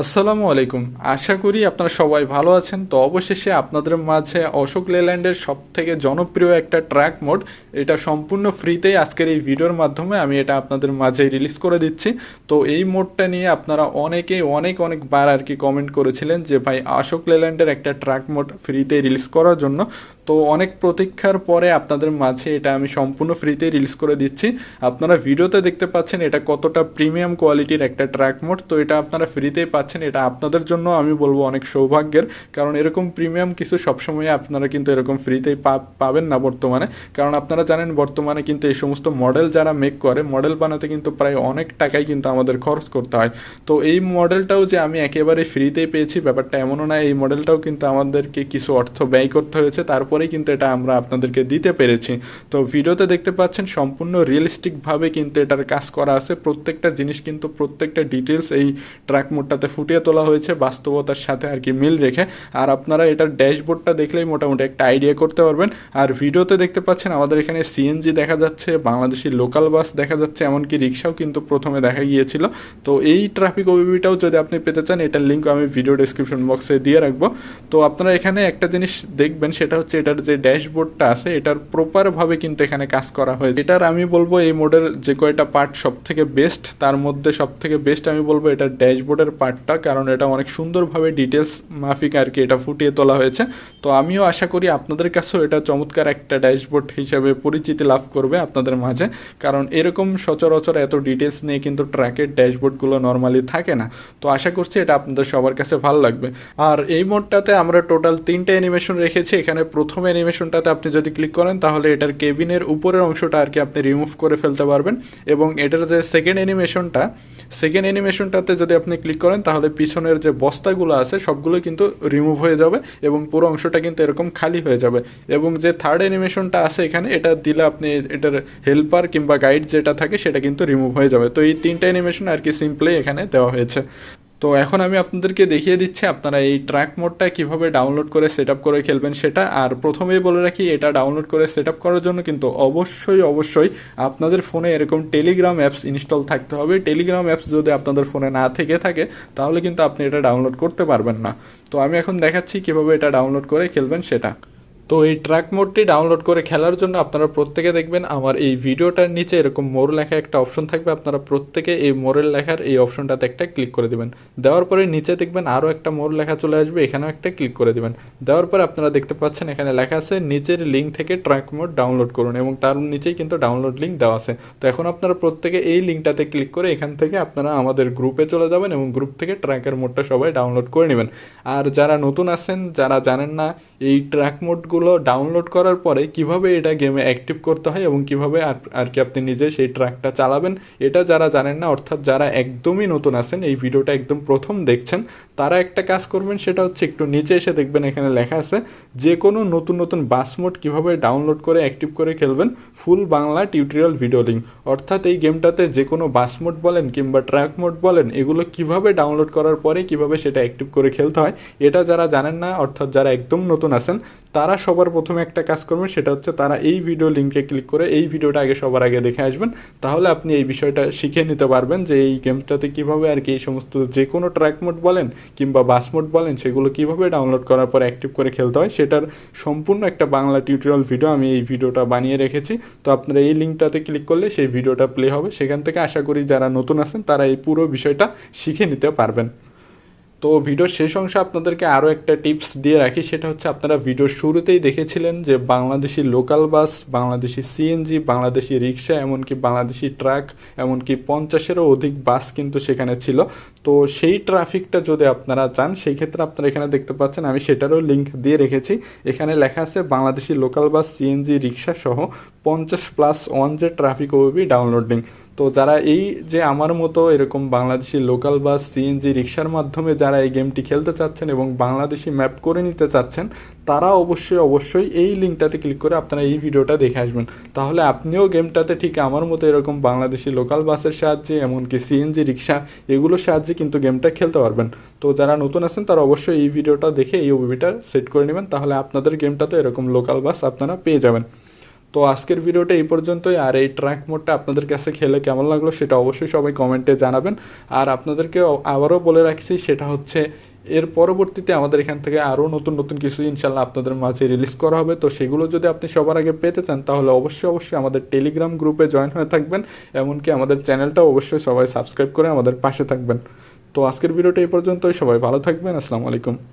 আসসালামু আলাইকুম। আশা করি আপনারা সবাই ভালো আছেন। তো অবশেষে আপনাদের মাঝে অশোক লেল্যান্ডের সব থেকে জনপ্রিয় একটা ট্র্যাক মোড, এটা সম্পূর্ণ ফ্রিতেই আজকের এই ভিডিওর মাধ্যমে আমি এটা আপনাদের মাঝে রিলিজ করে দিচ্ছি। তো এই মোডটা নিয়ে আপনারা অনেকেই অনেক অনেকবার আর কি কমেন্ট করেছিলেন যে, ভাই, অশোক লেল্যান্ডের একটা ট্র্যাক মোড ফ্রিতে রিলিজ করার জন্য। তো অনেক প্রতীক্ষার পরে আপনাদের মাঝে এটা আমি সম্পূর্ণ ফ্রিতে রিলিজ করে দিচ্ছি। আপনারা ভিডিওতে দেখতে পাচ্ছেন এটা কতটা প্রিমিয়াম কোয়ালিটির একটা ট্র্যাক মোড। তো এটা আপনারা ফ্রিতেই পাচ্ছেন। এটা আপনাদের জন্য আমি বলব অনেক সৌভাগ্যের। কারণ এরকম প্রিমিয়াম কিছু সবসময় আপনারা কিন্তু এরকম ফ্রিতেই পাবেন না বর্তমানে। কারণ আপনারা জানেন, বর্তমানে কিন্তু এই সমস্ত মডেল যারা মেক করে মডেল বানাতে কিন্তু প্রায় অনেক টাকাই কিন্তু আমাদের খরচ করতে হয়। তো এই মডেলটাও যে আমি একেবারে ফ্রিতেই পেয়েছি, ব্যাপারটা এমনও না, এই মডেলটাও কিন্তু আমাদেরকে কিছু অর্থ ব্যয় করতে হয়েছে। তারপরেই কিন্তু এটা আমরা আপনাদেরকে দিতে পেরেছি। তো ভিডিওতে দেখতে পাচ্ছেন, সম্পূর্ণ রিয়েলিস্টিকভাবে কিন্তু এটার কাজ করা আছে। প্রত্যেকটা জিনিস কিন্তু প্রত্যেকটা ডিটেলস এই ট্র্যাক মোডটাতে ফুটিয়ে তোলা হয়েছে বাস্তবতার সাথে আর কি মিল রেখে। আর আপনারা এটার ড্যাশবোর্ডটা দেখলেই মোটামুটি একটা আইডিয়া করতে পারবেন। আর ভিডিওতে দেখতে পাচ্ছেন আমাদের এখানে সিএনজি দেখা যাচ্ছে, বাংলাদেশি লোকাল বাস দেখা যাচ্ছে, এমনকি রিক্সাও কিন্তু প্রথমে দেখা গিয়েছিল। তো এই ট্রাফিক ওবিবিটাও যদি আপনি পেতে চান, এটার লিঙ্ক আমি ভিডিও ডিসক্রিপশন বক্সে দিয়ে রাখব। তো আপনারা এখানে একটা জিনিস দেখবেন, সেটা হচ্ছে এটার যে ড্যাশবোর্ডটা আছে, এটার প্রপারভাবে কিন্তু এখানে কাজ করা হয়েছে। এটার আমি বলব এই মোডের যে কয়টা পার্ট সব থেকে বেস্ট তার মধ্যে সব থেকে বেস্ট আমি বলব এটার ড্যাশবোর্ডের পার্টটা, কারণ এটা অনেক সুন্দরভাবে ডিটেলস মাফিক আর কি এটা ফুটিয়ে তোলা হয়েছে। তো আমিও আশা করি আপনাদের কাছেও এটা চমৎকার একটা ড্যাশবোর্ড হিসেবে পরিচিতি লাভ করবে আপনাদের মাঝে। কারণ এরকম সচরাচর এত ডিটেলস নিয়ে কিন্তু ট্র্যাকের ড্যাশবোর্ডগুলো নর্মালি থাকে না। তো আশা করছি এটা আপনাদের সবার কাছে ভালো লাগবে। আর এই মোডটাতে আমরা টোটাল তিনটে অ্যানিমেশন রেখেছি। এখানে প্রথম অ্যানিমেশনটাতে আপনি যদি ক্লিক করেন, তাহলে এটার কেবিনের উপরের অংশটা আর কি আপনি রিমুভ করে ফেলতে পারবেন। এবং এটার যে সেকেন্ড অ্যানিমেশনটা সেকেন্ড অ্যানিমেশনটাতে যদি আপনি ক্লিক করেন, তাহলে পিছনের যে বস্তাগুলো আছে, সবগুলো কিন্তু রিমুভ হয়ে যাবে এবং পুরো অংশটা কিন্তু এরকম খালি হয়ে যাবে। এবং যে থার্ড অ্যানিমেশনটা আছে এখানে, এটা দিলে আপনি এটার হেল্পার কিংবা গাইড যেটা থাকে, সেটা কিন্তু রিমুভ হয়ে যাবে। তো এই তিনটা অ্যানিমেশন আর কি সিম্পলি এখানে দেওয়া হয়েছে। তো এখন আমি আপনাদেরকে দেখিয়ে দিচ্ছি আপনারা এই ট্র্যাক মোডটা কীভাবে ডাউনলোড করে সেট করে খেলবেন সেটা। আর প্রথমেই বলে রাখি, এটা ডাউনলোড করে সেট করার জন্য কিন্তু অবশ্যই অবশ্যই আপনাদের ফোনে এরকম টেলিগ্রাম অ্যাপস ইনস্টল থাকতে হবে। টেলিগ্রাম অ্যাপস যদি আপনাদের ফোনে না থেকে থাকে, তাহলে কিন্তু আপনি এটা ডাউনলোড করতে পারবেন না। তো আমি এখন দেখাচ্ছি কীভাবে এটা ডাউনলোড করে খেলবেন সেটা। তো এই ট্র্যাক মোডটি ডাউনলোড করে খেলার জন্য আপনারা প্রত্যেকে দেখবেন আমার এই ভিডিওটার নিচে এরকম মোর লেখা একটা অপশন থাকবে। আপনারা প্রত্যেকে এই মোরের লেখার এই অপশনটাতে একটা ক্লিক করে দেবেন। দেওয়ার পরে নিচে দেখবেন আরও একটা মোর লেখা চলে আসবে, এখানেও একটা ক্লিক করে দেবেন। দেওয়ার পরে আপনারা দেখতে পাচ্ছেন এখানে লেখা আছে, নিচের লিঙ্ক থেকে ট্র্যাক মোড ডাউনলোড করুন এবং তার নিচেই কিন্তু ডাউনলোড লিঙ্ক দেওয়া আছে। তো এখন আপনারা প্রত্যেকে এই লিঙ্কটাতে ক্লিক করে এখান থেকে আপনারা আমাদের গ্রুপে চলে যাবেন এবং গ্রুপ থেকে ট্র্যাকের মোডটা সবাই ডাউনলোড করে নেবেন। আর যারা নতুন আছেন, যারা জানেন না এই ট্র্যাক মোডগুলো ডাউনলোড করার পরে কীভাবে এটা গেমে অ্যাক্টিভ করতে হয় এবং কীভাবে আর আর কি আপনি নিজে সেই ট্র্যাকটা চালাবেন, এটা যারা জানেন না, অর্থাৎ যারা একদমই নতুন আছেন, এই ভিডিওটা একদম প্রথম দেখছেন, তারা একটা কাজ করবেন, সেটা হচ্ছে একটু নিচে এসে দেখবেন এখানে লেখা আছে, যে কোনো নতুন নতুন বাস মোড কীভাবে ডাউনলোড করে অ্যাক্টিভ করে খেলবেন full Bangla tutorial video link অর্থাৎ এই গেমটাতে যে কোনো বাস মোড বলেন কিংবা ট্র্যাক মোড বলেন, এগুলো কীভাবে ডাউনলোড করার পরে কীভাবে সেটা অ্যাক্টিভ করে খেলতে হয়, এটা যারা জানেন না, অর্থাৎ যারা একদম নতুন আছেন, তারা সবার প্রথমে একটা কাজ করবেন, সেটা হচ্ছে তারা এই ভিডিও লিঙ্কে ক্লিক করে এই ভিডিওটা আগে সবার আগে দেখে আসবেন। তাহলে আপনি এই বিষয়টা শিখে নিতে পারবেন যে এই গেমটাতে কীভাবে আর কি এই সমস্ত যে কোনো ট্র্যাক মোড বলেন কিংবা বাস মোড বলেন, সেগুলো কীভাবে ডাউনলোড করার পর অ্যাক্টিভ করে খেলতে হয়, সেটার সম্পূর্ণ একটা বাংলা টিউটোরিয়াল ভিডিও আমি এই ভিডিওটা বানিয়ে রেখেছি। তো আপনারা এই লিঙ্কটাতে ক্লিক করলে সেই ভিডিওটা প্লে হবে। সেখান থেকে আশা করি যারা নতুন আছেন, তারা এই পুরো বিষয়টা শিখে নিতে পারবেন। তো ভিডিওর শেষ অংশে আপনাদেরকে আরও একটা টিপস দিয়ে রাখি, সেটা হচ্ছে আপনারা ভিডিওর শুরুতেই দেখেছিলেন যে Bangladeshi local bus, Bangladeshi CNG Bangladeshi rickshaw, এমনকি বাংলাদেশি ট্রাক, এমনকি পঞ্চাশেরও অধিক বাস কিন্তু সেখানে ছিল। তো সেই ট্রাফিকটা যদি আপনারা চান, সেই ক্ষেত্রে আপনারা এখানে দেখতে পাচ্ছেন, আমি সেটারও লিঙ্ক দিয়ে রেখেছি। এখানে লেখা আছে, Bangladeshi local bus CNG rickshaw সহ পঞ্চাশ প্লাস ওয়ান যে ট্রাফিক ওবি ডাউনলোড লিঙ্ক তো যারা এই যে আমার মতো এরকম বাংলাদেশি লোকাল বাস সিএনজি রিক্সার মাধ্যমে যারা এই গেমটি খেলতে চাচ্ছেন এবং বাংলাদেশি ম্যাপ করে নিতে চাচ্ছেন, তারা অবশ্যই অবশ্যই এই লিঙ্কটাতে ক্লিক করে আপনারা এই ভিডিওটা দেখে আসবেন। তাহলে আপনিও গেমটাতে ঠিক আমার মতো এরকম বাংলাদেশি লোকাল বাসের সাহায্যে, এমনকি সিএনজি রিক্সা এগুলোর সাহায্যে কিন্তু গেমটা খেলতে পারবেন। তো যারা নতুন আছেন, তারা অবশ্যই এই ভিডিওটা দেখে এই ওবিটা সেট করে নেবেন। তাহলে আপনাদের গেমটাতে এরকম লোকাল বাস আপনারা পেয়ে যাবেন। তো আজকের ভিডিওটা এই পর্যন্তই। আর এই ট্র্যাক মোডটা আপনাদের কাছে খেলে কেমন লাগল সেটা অবশ্যই সবাই কমেন্টে জানাবেন। আর আপনাদেরকে আবারও বলে রাখছি, সেটা হচ্ছে এর পরবর্তীতে আমাদের এখান থেকে আরও নতুন নতুন কিছু ইনশাল্লাহ আপনাদের মাঝে রিলিজ করা হবে। তো সেগুলো যদি আপনি সবার আগে পেতে চান, তাহলে অবশ্যই অবশ্যই আমাদের টেলিগ্রাম গ্রুপে জয়েন হয়ে থাকবেন। এমনকি আমাদের চ্যানেলটাও অবশ্যই সবাই সাবস্ক্রাইব করে আমাদের পাশে থাকবেন। তো আজকের ভিডিওটা এই পর্যন্তই। সবাই ভালো থাকবেন। আসসালামু আলাইকুম।